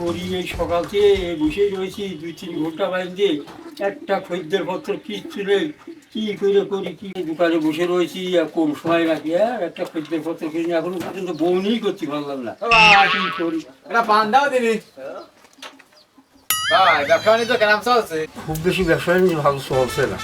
করি এই সকাল থেকে বসে রয়েছি দুই তিন ঘণ্টা বাইরে একটা খদ্দের পত্র কিচ্ছু নেই। কি করে করি কি দোকানে বসে রয়েছি আর কম সময় রাখি আর একটা খদ্দের পত্র কিনি এখনও পর্যন্ত বউনিই করতে পারলাম না। কি করি? এটা কেরাম চলছে? খুব বেশি ব্যবসা ভালো চলছে না।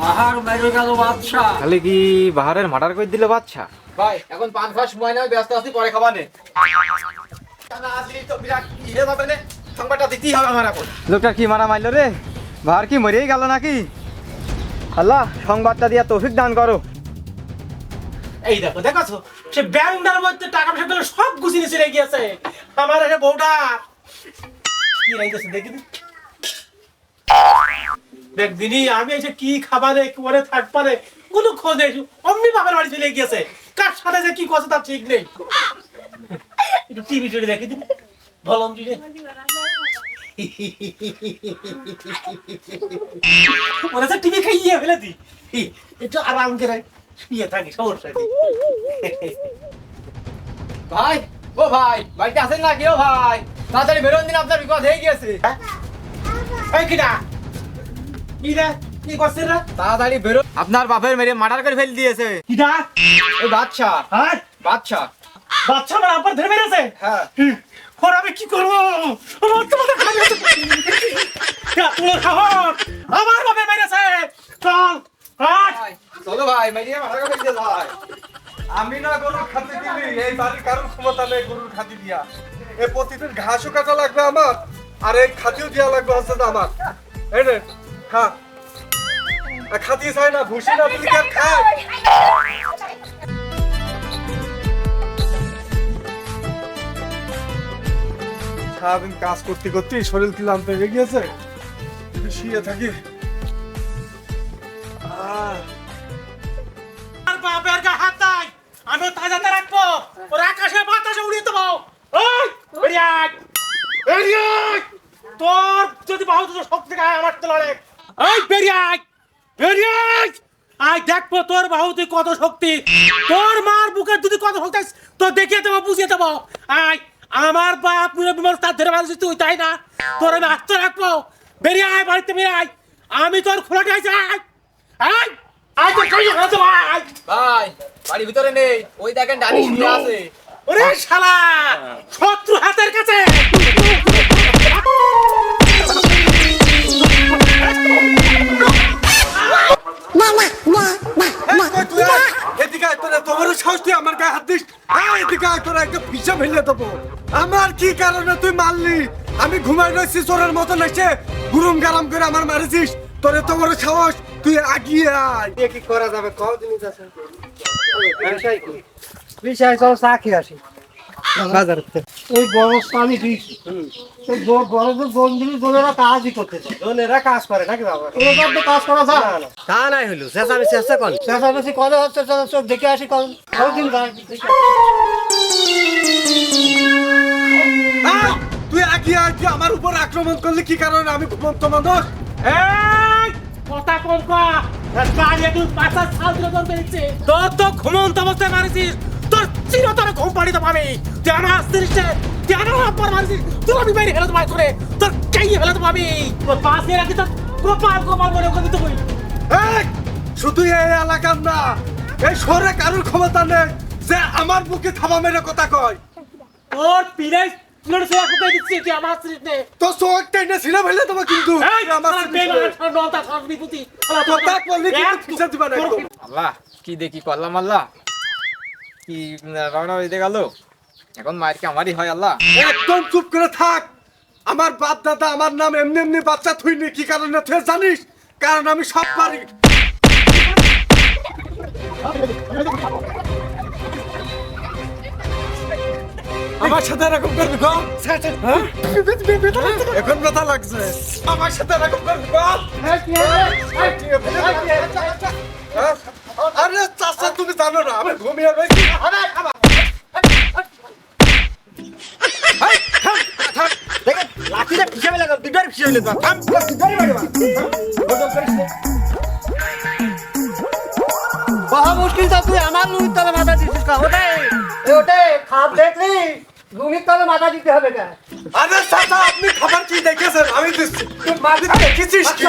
বাহার মেরে গেল বাদশা। খালি কি বাহারের মার্ডার করে দিল বাচ্চা ভাই এখন পান খাওয়ার সময় নয় ব্যস্ত আছি পরে খাবা নে। ইয়ে সংবাদটা দিতেই হবে আমার এখন। লোকটা কি মারা মারলো রে? বাহার কি মরেই গেল নাকি? আল্লাহ সংবাদটা দিয়া তৌফিক দান করো। এই দেখো দেখাছো? সে ব্যাংকটার মধ্যে টাকা পয়সা গুলো সব গুছিয়ে চলে গিয়েছে। আমার একটা বউটা। কি রাইতেছে দেখি দিনি আমি এসে কি খাবারে করে থাকবারে কোনো খোঁজ নেই। অমনি বাবার বাড়ি চলে গিয়েছে। কার সাথে যে কি কথা তার ঠিক নেই। একটু টিভি টিভি দেখি দিন বলম দিদি। ওরা তো টিভি খাইয়ে ফেলে দি। একটু আরাম করে শুয়ে থাকি সমস্যা ভাই ও ভাই বাড়িতে আছেন না কেউ ভাই তাড়াতাড়ি বেরোন দিন আপনার বিপদ হয়ে গিয়েছে। এই কিনা? কি রে? কি করছিস রে? তাড়াতাড়ি বেরো। আপনার বাপের মেরে মার্ডার করে ফেল দিয়েছে। কিটা ওই বাচ্চা হ্যাঁ? বাচ্চা বাচ্চা আমার আব্বার ধরে মেরেছে? হ্যাঁ। ওর আমি কি করব? আমার তো মাথা খারাপ যাচ্ছে। এত বড় সাহস! আমার বাপে মেরেছে। চল ভাই, চলো ভাই মেরিয়ে মার্ডার করে ফেল দিয়েছে ভাই। আমি না গরুর খাতে দিলি এই বাড়ির কারোর ক্ষমতা নেই গরুর খাতি দিয়া। প্রতিদিন ঘাসও কাটা লাগবে আমার আর এই খাতিও দিয়া লাগবে হচ্ছে আমার। এই খা। আর খাতি চাই না ভুসি না তুই কি আর সারাদিন কাজ করতে করতে শরীর ক্লান্ত হয়ে গিয়েছে। শুয়ে থাকি। আহ বাপের গা হাত নাই। আমি তাজাতে রাখব। ওর আকাশে বাতাসে উড়িয়ে দেবো। ওই বেরিয়ে আয়! বেরিয়ে আয়! তোর যদি বাহু দুটো শক্তি গায়ে আমার তো লড়ে এই বেরিয়ে আয়! বেরিয়ে আয়! আয় দেখব তোর বাহু তুই কত শক্তি। তোর মার বুকের যদি কত শক্তি তোর দেখিয়ে দেবো বুঝিয়ে দেবো। আয় আমার বাপ মানুষ তার ধরে মানুষ তুই তাই না? তোর আমি আস্তে রাখব। বেরিয়ে আয় বাড়িতে বেরিয়ে আয়। আমি তোর খোলাটে আছি আয়। আয় আয় তোর আয়। ভাই বাড়ির ভিতরে নেই। ওই দেখেন ডানি শুয়ে আছে। ওরে শালা শত্রু পিছা ফেলে দেবো। আমার কি কারণে তুই মারলি? আমি ঘুমাই রয়েছি চোরের মতন এসে গুরুম গারাম করে আমার মারেছিস। তোরে তোমার সাহস। তুই আগিয়ে আয়। কি করা যাবে? কও জিনিস আছে। বিষয় চল চা খেয়ে আসি। বড় বড় যে বোনেরা কাজই করতে চায়। এরা কাজ করে নাকি বাবা? তো কাজ করা যায়। না তা নাই হইল শেষ আমি চেষ্টা কর চেঁচামেচি করে হচ্ছে চোখ দেখে আসি কখন দিন তুই আগিয়ে আয় আমার উপর আক্রমণ করলি কি কারণে আমি মানুষ কথা কম তুই সাল ধরে তোর তো ঘুমন্ত অবস্থায় মারিছিস তোর চিরতরে ঘুম পাড়ি তো পাবি। তুই আমার আসছিস তুই আমার মারিছিস তোর আমি বাইরে ফেলে তোমায় করে তোর চাইয়ে ফেলে তো পাবি? তোর পাশ রাখি তোর গোপাল গোপাল মনে করে তুই শুধু এই এলাকার না এই শহরে কারোর ক্ষমতা নেই যে আমার বুকে থাবা মেরে কথা কয়। তোর লড়ছে কোথায় দিচ্ছি? তুই আমার আসছিস নে। তো ছিঁড়ে ফেলে কিন্তু। আমার নটা সর্বিভূতি বললি কিন্তু পিছা দিবা না আল্লাহ কি দেখি করলাম আল্লাহ? কি রওনা হইতে গেল? এখন মায়ের কি আমারই হয় আল্লাহ? একদম চুপ করে থাক। আমার বাপ দাদা আমার নাম এমনি এমনি বাচ্চা থুইনি কি কারণে? তুই জানিস? কারণ আমি সব পারি। আমার সাথে এরকম করবি গো? হ্যাঁ? এখন ব্যথা লাগছে। আমার সাথে এরকম করবি গো? হ্যাঁ? আরে চাচা তুমি জানো না আমি ঘুমিয়ে রয়েছি। হইলে তো থাম ধরে বাড়ি মা বদল করিস না। বাহা মুশকিল তো তুই আমার লুমির তলে মাথা দিছিস কা ওটে এ ওটে খাপ দেখলি? লুমির তলে মাথা দিতে হবে কা আরে চাচা আপনি খাবার কি দেখেছেন? আমি দিচ্ছি তুই দেখেছিস কি?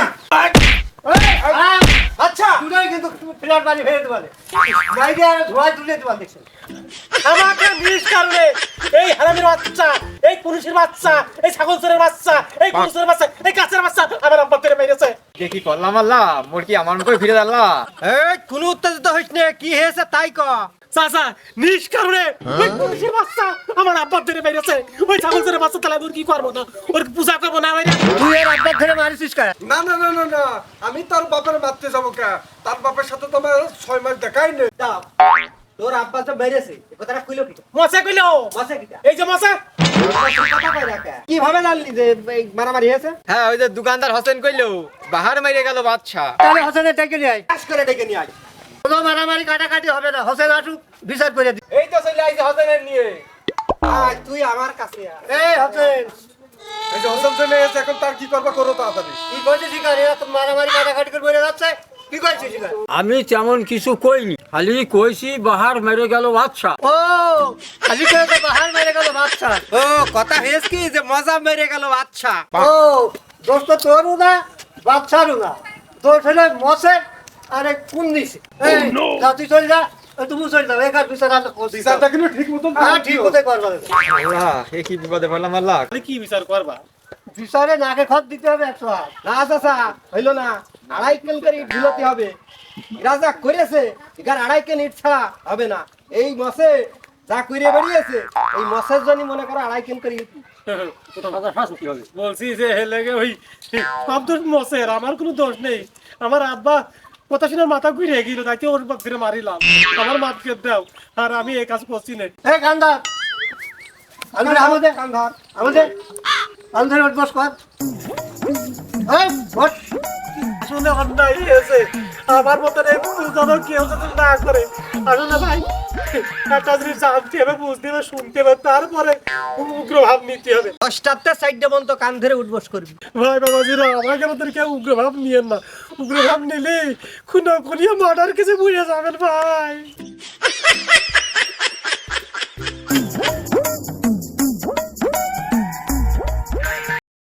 আচ্ছা। তুই কিন্তু প্লেট বাড়ি ফেলে দেবে বাইরে আর ধোয়া তুলে দেবে দেখছেন আমাকে নিজ কারণে। এই হারামির বাচ্চা এই পুরুষের বাচ্চা এই ছাগল চোরের বাচ্চা এই পুরুষের বাচ্চা এই কাছের বাচ্চা আমার আব্বা তেরে মেরেছে। দেখি করলাম আল্লাহ? মোর কি আমার করে ফিরে আল্লাহ এই কোনো উত্তেজিত হইস না কি হয়েছে তাই ক। চাচা নিজ কারণে ওই পুরুষের বাচ্চা আমার আব্বা তেরে মেরেছে। ওই ছাগল চোরের বাচ্চা তাহলে ওর কি করব না ওর পূজা করব না বাইরে তুই এর আব্বার ধরে মারিছিস কা? না না না না না। আমি তার বাপের মারতে যাব কে? তার বাপের সাথে তো আমার ছয় মাস দেখাই নেই। তোর আব্বা তো মেরেছে এ কথাটা কইলো কি? মশা কইলো। মাসে কিটা? এই যে মশা। কীভাবে জানলি যে মারামারি হয়েছে? হ্যাঁ ওই যে দোকানদার হোসেন কইলো বাহার মাইরে গেল বাদশা তাহলে হোসেনের ডেকে নিয়ে আয়। কাজ করে ডেকে নিয়ে আয়। কোনো মারামারি কাটাকাটি হবে না। হোসেন আসুক বিচার করে দি। এই তো চলে আইছে হোসেনের নিয়ে। আয় তুই আমার কাছে আয়। এই হোসেন। এই যে হোসেন চলে গেছে এখন তার কি করবা করো তাড়াতাড়ি। কি শিকার? এরা তো মারামারি কাটাকাটি করে বলে যাচ্ছে কি আমি তেমন কিছু কইনি খালি কইছি বাহার মেরে গেল বাদশা ও খালি করে বাহার মেরে গেল বাচ্চা ও কথা হয়েছে কি যে মজা মেরে গেল বাদশা ও দোষ তো তোরও না বাচ্চারও না। দোষ হলে মশে আরে কোন দিছে যা তুই চলে যা এ তুমি চলে যাও একার বিচার আর বিচারটা কিন্তু ঠিক মতন হ্যাঁ ঠিক মতো করবা। আল্লাহ এ কি বিপদে পড়লাম আল্লাহ। তাহলে কি বিচার করবা? বিচারে নাকে খত দিতে হবে একশো হাত। না চাচা হইল না। আড়াই কেল করে ইট ঢুলতে হবে। রাজা করেছে এখানে আড়াই কেল ইট ছাড়া হবে না। এই মাসে যা করে বেরিয়েছে এই মাসের জন্য মনে করো আড়াই কেল করে ইট। বলছি যে হে লেগে ওই সব দোষ মশের আমার কোনো দোষ নেই। আমার আব্বা কথা শুনে মাথা ঘুরে গেল তাইতে ওর ধরে মারিলাম। আমার মাপকে দাও আর আমি এই কাজ করছি না। এ কান্দার আমাদের আমাদের আমাদের আমাদের বস কর। শুনে অন্যায় হয়েছে। আমার মতন এই যেন কেউ যেন না করে আসলে ভাই একটা জিনিস জানতে হবে বুঝতে হবে শুনতে হবে তারপরে উগ্র ভাব নিতে হবে। দশটাতে সাইডে বন্ধ কান ধরে উঠবস করবি। ভাই বাবাজিরা আমাকে মতন কেউ উগ্র ভাব নিয়েন না। উগ্র ভাব নিলে খুনা খুনিয়া মার্ডার কেসে বুঝে যাবেন ভাই।